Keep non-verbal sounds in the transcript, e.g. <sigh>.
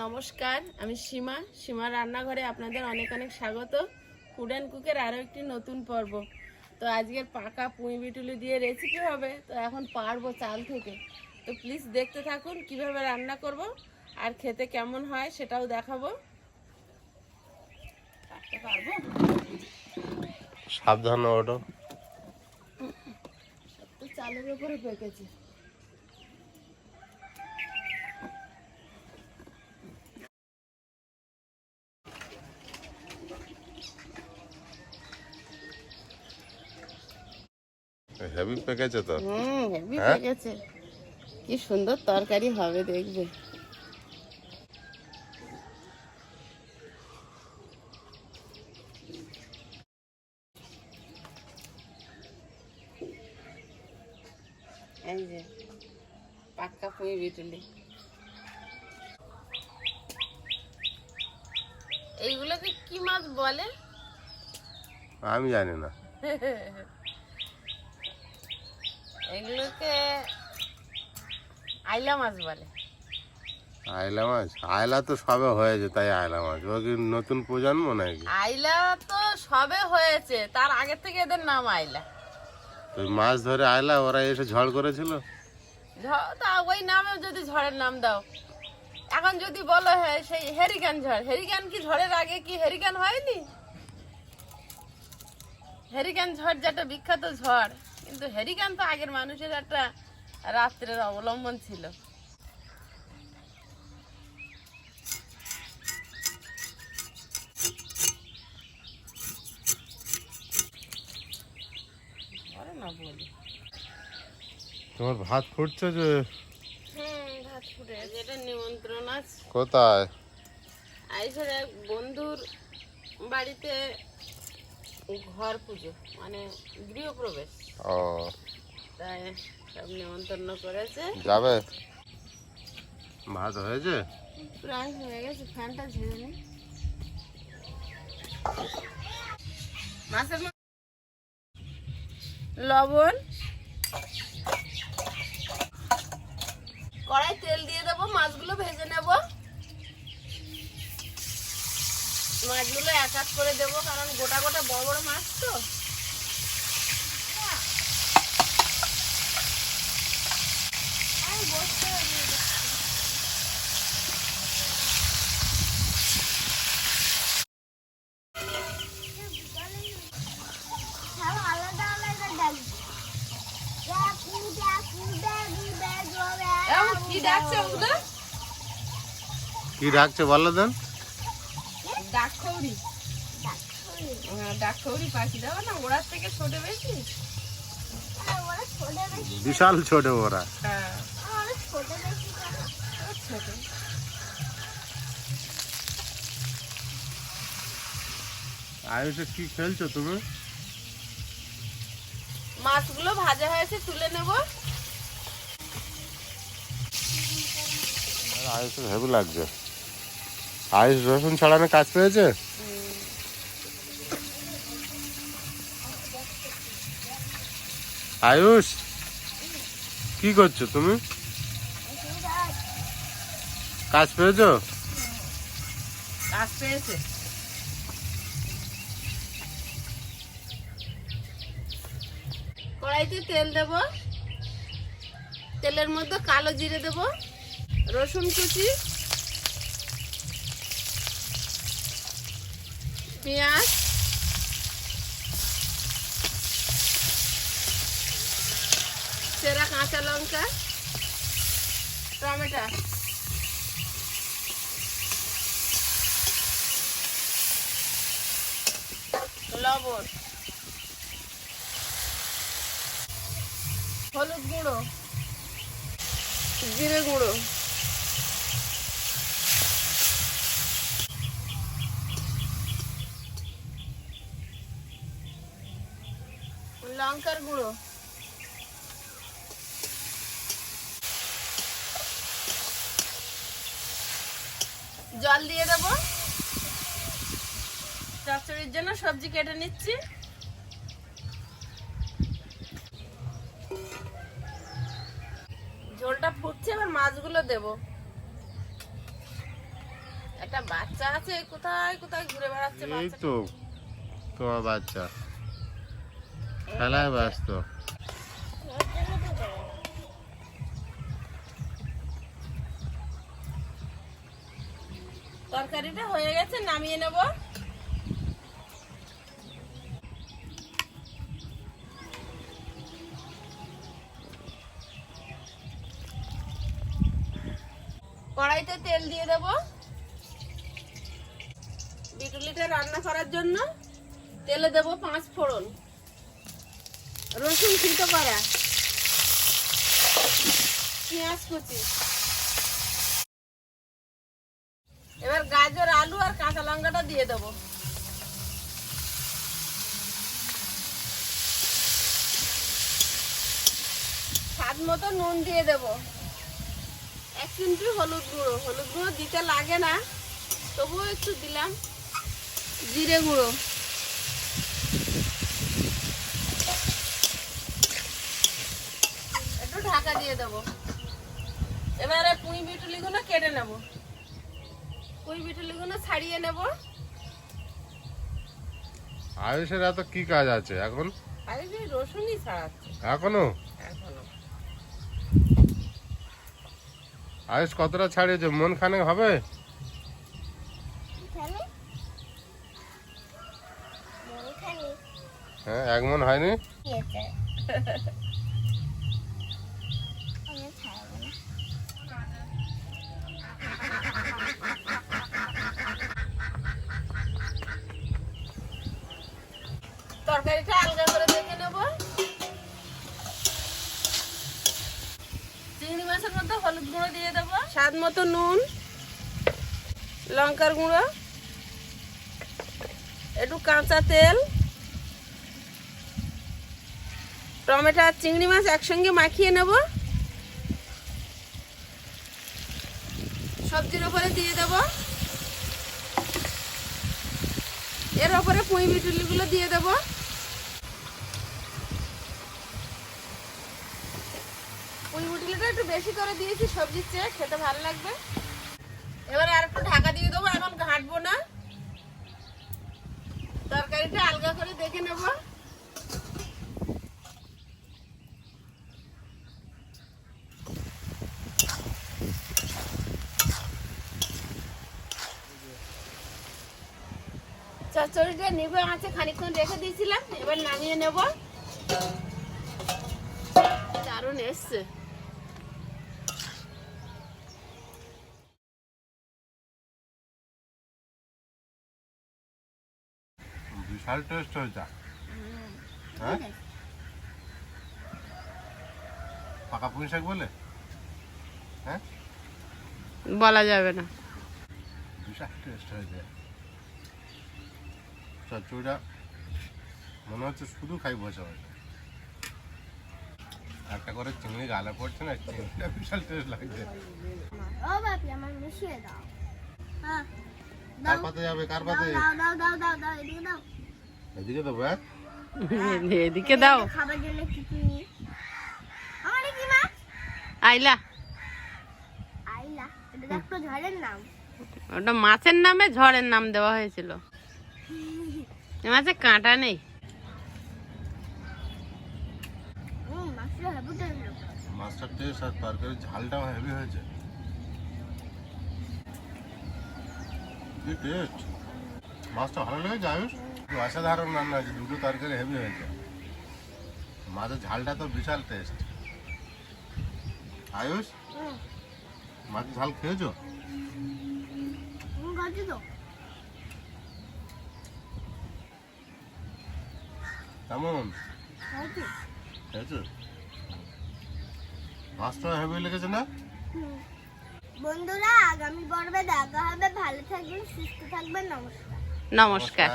নমস্কার আমি সীমা। সীমা রান্নাঘরে আপনাদের অনেক অনেক স্বাগত। ফুড অ্যান্ড কুকের আরও একটি নতুন পর্ব। তো আজকের পাকা পুঁই বিটুলি দিয়ে রেসিপি হবে। তো এখন পারব চাল থেকে। তো প্লিজ দেখতে থাকুন কীভাবে রান্না করব আর খেতে কেমন হয় সেটাও দেখাবো। পারব? সাবধানে ওটো তো চালের উপরে পেকেছে। হেভি পেকেছে তো? হুম হেভি হ্যাঁ? পেকেছে কি সুন্দর তরকারি হবে দেখবে। এই যে পাক্কা পুঁই বিটুলি এইগুলোকে কি মাছ বলে? আমি জানি না। <laughs> এগুলোকে আইলা মাছ বলে। আয়লা মাছ? আয়লা তো সবে হয়েছে তাই আয়লা মাছ। ও কি নতুন প্রজন্ম নাকি? আইলা তো সবে হয়েছে তার আগে থেকে এদের নাম আইলা। ওই মাছ ধরে আয়লা ওরা এসে ঝড় করেছিল? তা ওই নামে যদি ঝড়ের নাম দাও। এখন যদি বলো হ্যাঁ সেই হেরিকেন ঝড়। হেরিকেন কি ঝড়ের আগে কি হেরিকেন হয়নি? হেরিকেন ঝড় যেটা বিখ্যাত ঝড়। কিন্তু হেরিকেন তো আগের মানুষের একটা রাত্রের অবলম্বন ছিল। না বলি। তোমার ভাত ফুটছে যে? ভাত ফুটে গেছে। নিমন্ত্রণ আছে। কোথায়? আইসের বন্ধুর বাড়িতে ঘর পুজো মানে গৃহপ্রবেশ। ও। তাই সব নিমন্ত্রণ করেছে। যাবে? ভাত হয়েছে? প্রায় হয়ে গেছে ফ্যানটা ঝেড়ে নি। মাছের লবণ। কড়াই তেল দিয়ে দেবো মাছগুলো ভেজে নেব। মাছগুলো এক এক করে দেবো কারণ গোটা গোটা বড় বড় মাছ তো। ডাকছে কি রাখছে বলো দেন ডাকখৌরি হ্যাঁ ডাকখৌরি পাখি। দেবো না ওড়ার থেকে ছোট বেশি? বিশাল ছোট ওরা। হ্যাঁ। ছোট আয়ুষে কি খেলছো তুমি? মাছগুলো ভাজা হয়েছে তুলে নেব। আয়ুষের হেভি লাগছে। আয়ুষ রসুন ছাড়ানো কাজ পেয়েছে? আয়ুষ, কি করছ তুমি? কাজ পেয়েছ? কাজ পেয়েছে। কড়াইতে তেল দেব। তেলের মধ্যে কালো জিরে দেব, রসুন কুচি পেঁয়াজ। সেরা কাঁচা লঙ্কা। টমেটো। লবণ। হলুদ গুঁড়ো। জিরে গুঁড়ো। লঙ্কার গুঁড়ো। জল দিয়ে দেবো। চচ্চড়ির জন্য সবজি কেটে নিচ্ছি। ঝোলটা ফুটছে এবার মাছগুলো দেব। একটা বাচ্চা আছে কোথায় কোথায় ঘুরে বেড়াচ্ছে এই তো তোমার বাচ্চা। খেলায় ব্যস্ত। তরকারিটা হয়ে গেছে, নামিয়ে নেব। কড়াইতে তেল দিয়ে দেব। বিটুলিটা রান্না করার জন্য তেলে দেব পাঁচ ফোড়ন। রসুন ছিটো করা। পেঁয়াজ কুচি। এবার গাজর, আলু আর কাঁচা লঙ্কাটা দিয়ে দেবো। স্বাদ মতো নুন দিয়ে দেবো। এক চিমটি হলুদ গুঁড়ো। হলুদ গুঁড়ো দিতে লাগে না, তবুও একটু দিলাম। জিরে গুঁড়ো একটু ঢাকা দিয়ে দেবো। এবারে পুঁই বিটুলিগুলো কেটে নেব। পুঁই বিটুলিগুলো ছাড়িয়ে নেব। আয়ুষের এত কি কাজ আছে এখন? রসুনই ছাড়াচ্ছে। এখনও? এখনও। আয়ুষ কতটা ছাড়িয়েছে? মন খানে হবে? হ্যাঁ এক মন হয়নি? <laughs> তরকারিটা আলগা করে দেখে নেব। চিংড়ি মাছের মধ্যে হলুদ গুঁড়ো দিয়ে দেবো। স্বাদ মতো নুন, লঙ্কার গুঁড়ো, একটু কাঁচা তেল, টমেটো আর চিংড়ি মাছ একসঙ্গে মাখিয়ে নেব। সবজির ওপরে দিয়ে দেব। এর ওপরে পুঁই বিটুলিগুলো দিয়ে দেব। পুঁই একটু বেশি করে দিয়েছি সবজির চেয়ে খেতে ভালো লাগবে। এবার আর একটু ঢাকা দিয়ে দেবো, এখন ঘাঁটবো না। তরকারিটা আলগা করে দেখে নেব। চচ্চড়িটা নিভে আছে খানিকক্ষণ রেখে দিয়েছিলাম, এবার নামিয়ে নেব। দারুণ এসছে। বিশাল টেস্ট হয়েছে হ্যাঁ? পাকা পুঁই শাক বলে? হ্যাঁ? বলা যাবে না। বিশাল টেস্ট হয়েছে চচ্চড়িটা মনে হচ্ছে শুধু খাই বসে বসে। একটা করে চিংড়ি গালে পড়ছে না চিংড়িটা বিশাল টেস্ট লাগছে। ও বাপি আমার মিশিয়ে দাও। হ্যাঁ কার পাতে যাবে? কার পাতে? দাও দাও দাও দাও দাও। এদিকে দাও হ্যাঁ এদিকে দাও। খাবার জন্য কি আমার আইলা। আইলা। এটা একটা ঝড়ের নাম। ওটা মাছের নামে ঝড়ের নাম দেওয়া হয়েছিল। মাছে কাঁটা নেই। হুম মাছটা মাছটার টেস্ট আর তরকারির ঝালটাও হেভি হয়েছে। কি টেস্ট মাছটা ভালো লেগেছে আয়ুষ? অসাধারণ রান্না হয়েছে দুটো তরকারি হেভি হয়েছে। মাছের ঝালটা তো বিশাল টেস্ট আয়ুষ হুম। মাছের ঝাল খেয়েছো? কেমন? খেয়েছো? মাছটা হেভি লেগেছে না? বন্ধুরা আগামী পর্বে দেখা হবে। ভালো থাকবেন সুস্থ থাকবেন নমস্কার। নমস্কার।